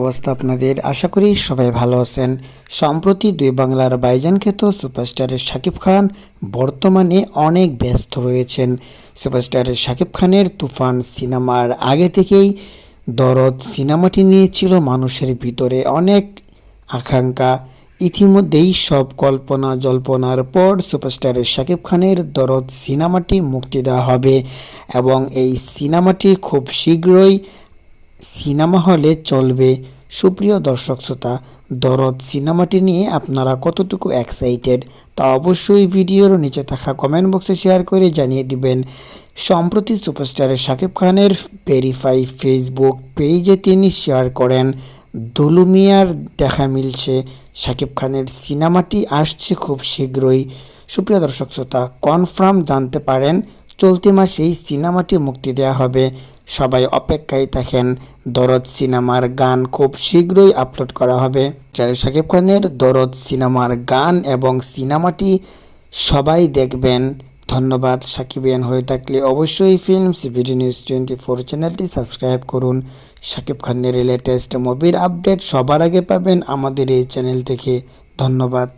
অবস্থা আপনাদের আশা করি সবাই ভালো আছেন। সম্প্রতি দুই বাংলার বাইজান খ্যাত সুপারস্টারের শাকিব খান বর্তমানে অনেক ব্যস্ত রয়েছেন। সুপারস্টারের শাকিব খানের তুফান সিনেমার আগে থেকেই দরদ সিনেমাটি নিয়েছিল মানুষের ভিতরে অনেক আকাঙ্ক্ষা। ইতিমধ্যেই সব কল্পনা জল্পনার পর সুপারস্টারের শাকিব খানের দরদ সিনেমাটি মুক্তি দেওয়া হবে এবং এই সিনেমাটি খুব শীঘ্রই সিনেমা হলে চলবে। সুপ্রিয় দর্শক শ্রোতা, দরদ সিনেমাটি নিয়ে আপনারা কতটুকু এক্সাইটেড তা অবশ্যই ভিডিওর নিচে থাকা কমেন্ট বক্সে শেয়ার করে জানিয়ে দিবেন। সম্প্রতি সুপারস্টারের শাকিব খানের ভেরিফাই ফেসবুক পেজে তিনি শেয়ার করেন, দুলুমিয়ার দেখা মিলছে, শাকিব খানের সিনেমাটি আসছে খুব শীঘ্রই। সুপ্রিয় দর্শক শ্রোতা কনফার্ম জানতে পারেন, চলতি মাসেই সিনেমাটি মুক্তি দেওয়া হবে। সবাই অপেক্ষায় থাকেন। দরদ সিনেমার গান খুব শীঘ্রই আপলোড করা হবে। যারা শাকিব খানের দরদ সিনেমার গান এবং সিনেমাটি সবাই দেখবেন। ধন্যবাদ সাকিবিয়ান হয়ে থাকলে অবশ্যই films video news twenty four চ্যানেলটি সাবস্ক্রাইব করুন। শাকিব খানের লেটেস্ট মুভির আপডেট সবার আগে পাবেন আমাদের এই চ্যানেল থেকে। ধন্যবাদ।